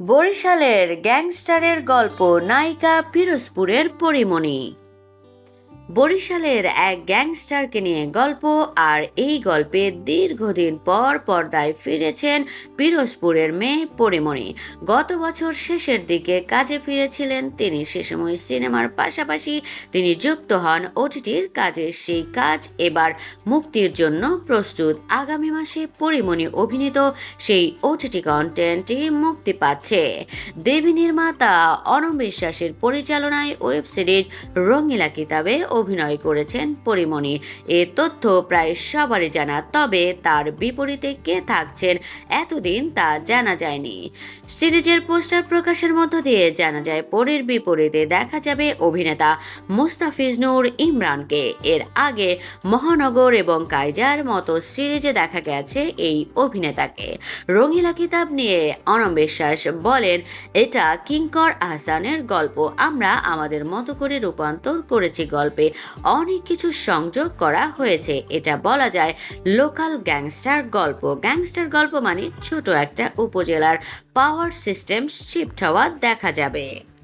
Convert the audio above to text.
বরিশালের গ্যাংস্টারের গল্প নায়িকা পিরোজপুরের পরিমণি। বরিশালের এক গ্যাংস্টারকে নিয়ে গল্প, আর এই গল্পে দীর্ঘদিন পর পর্দায় ফিরেছেন পিরোজপুরের মেয়ে পরিমণি। গত বছর শেষের দিকে কাজে ফিরেছিলেন তিনি। সে সময় সিনেমার পাশাপাশি তিনি যুক্ত হন ওটিটির কাজে। সেই কাজ এবার মুক্তির জন্য প্রস্তুত। আগামী মাসে পরিমণি অভিনীত সেই ওটিটি কন্টেন্টটি মুক্তি পাচ্ছে। দেবী নির্মাতা অনম বিশ্বাসের পরিচালনায় ওয়েব সিরিজ রঙিলা কিতাবে অভিনয় করেছেন পরিমণি। এ তথ্য প্রায় সবারই জানা, তবে তার বিপরীতে কে থাকছেন এতদিন তা জানা যায়নি। সিরিজের পোস্টার প্রকাশের মধ্য দিয়ে জানা যায়, পরের বিপরীতে দেখা যাবে অভিনেতা মুস্তাফিজ নূর ইমরানকে। এর আগে মহানগর এবং কাইজার মতো সিরিজে দেখা গেছে এই অভিনেতাকে। রঙিলা কিতাব নিয়ে অনম বিশ্বাস বলেন, এটা কিঙ্কর আহসানের গল্প। আমরা আমাদের মতো করে রূপান্তর করেছি গল্পে। অনেক কিছু সংযোগ করা হয়েছে। এটা বলা যায় লোকাল গ্যাংস্টার গল্প। গ্যাংস্টার গল্প মানে ছোট একটা উপজেলার পাওয়ার সিস্টেম শিফট হওয়া দেখা যাবে।